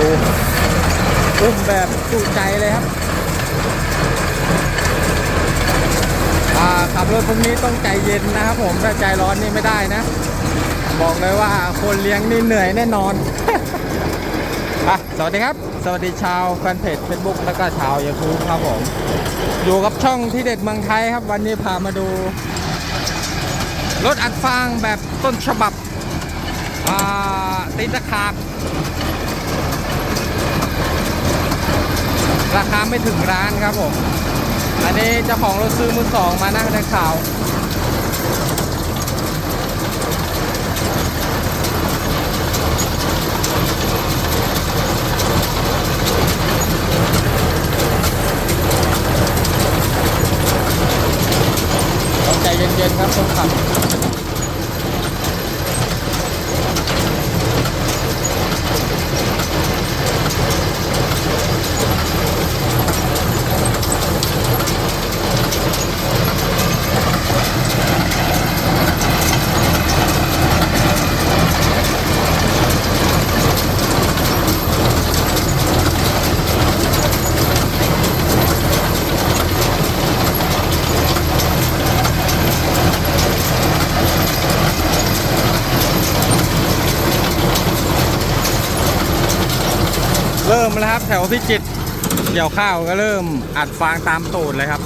ดูอุ้มแบบจุใจเลยครับขับรถพวกนี้ต้องใจเย็นนะครับผมถ้าใจร้อนนี่ไม่ได้นะ บอกเลยว่าคนเลี้ยงนี่เหนื่อยแน่นอนอะสวัสดีครับ สวัสดีชาวแฟนเพจ Facebook แล้วก็ชาวยูทูบครับผมอยู่กับช่องที่เด็ดเมืองไทยครับ วันนี้พามาดู รถอัดฟางแบบต้นฉบับตีนตะขาบ ราคาไม่ถึงร้านครับผม อันนี้เจ้าของรถซื้อมือสองมานั่งในข่าวต้องใจเย็นๆครับคนขับ เริ่มแล้วครับแถวพิจิตรเกี่ยวข้าวก็เริ่มอัดฟางตามตูดเลยครับ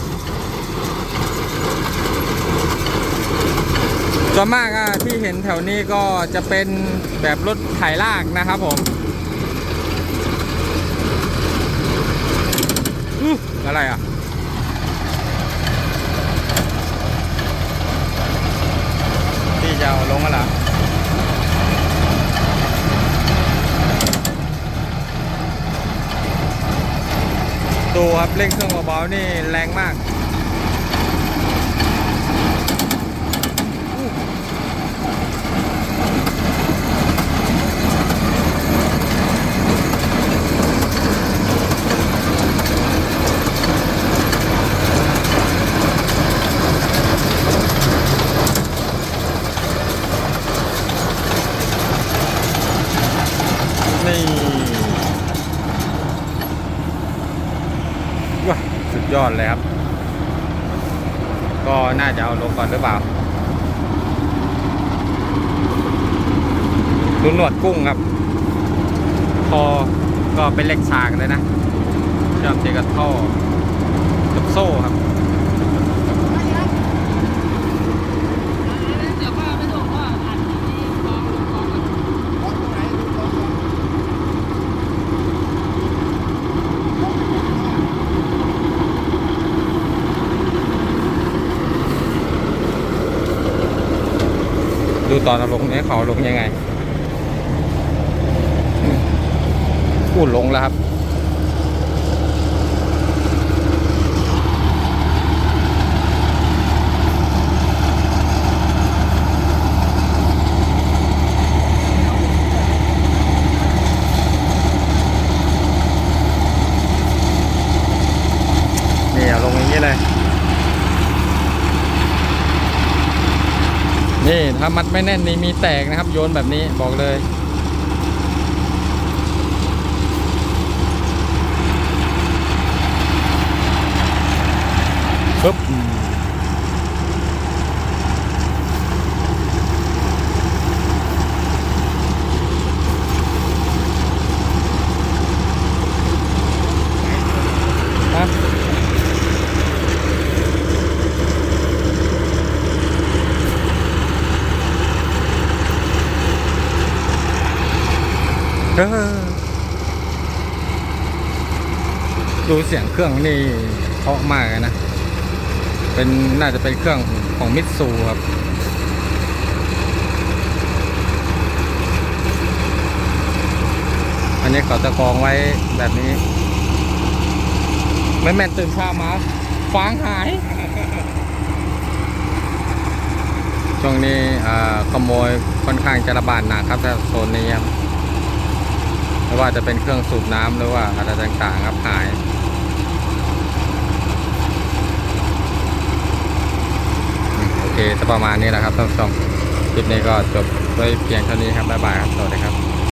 ส่วนมากที่เห็นแถวนี้ก็จะเป็นแบบรถไถลากนะครับผมออะไรอะ ที่จะเอาลงมาละ ดูครับเร่งเครื่องเบาๆนี่แรงมากนี่ว้าสุด ยอดเลยครับ ก็น่าจะเอาลงก่อนหรือเปล่าดูหนวดกุ้งครับ คอก็เป็นเล็กฉากเลยนะเชื่อมติดกับท่อกับโซ่ครับ เดี๋ยวพ่อไปส่งพ่ออัดที่กองกองก่อน ดูตอนลงนี้เขาลงยังไงพูดลงแล้วครับนี่เอาลงอย่างนี้เลย นี่ถ้ามัดไม่แน่นนี่มีแตกนะครับ โยนแบบนี้บอกเลย ปึ๊บ ดูเสียงเครื่องนี่เพราะมากเลยนะ เป็นน่าจะเป็นเครื่องของมิตซูครับ อันนี้เขาจะกองไว้แบบนี้ ไม่แม่นตื่นเช้ามาฟางหาย ช่วงนี้ขโมยค่อนข้างจะระบาดหนักครับถ้าโซนนี้ครับ ไม่ว่าจะเป็นเครื่องสูบน้ำหรือว่าอะไรต่างๆครับหายโอเคจะประมาณนี้แหละครับท่านผู้ชมคลิปนี้ก็จบไว้เพียงเท่านี้ครับบ๊ายบายครับสวัสดีครับ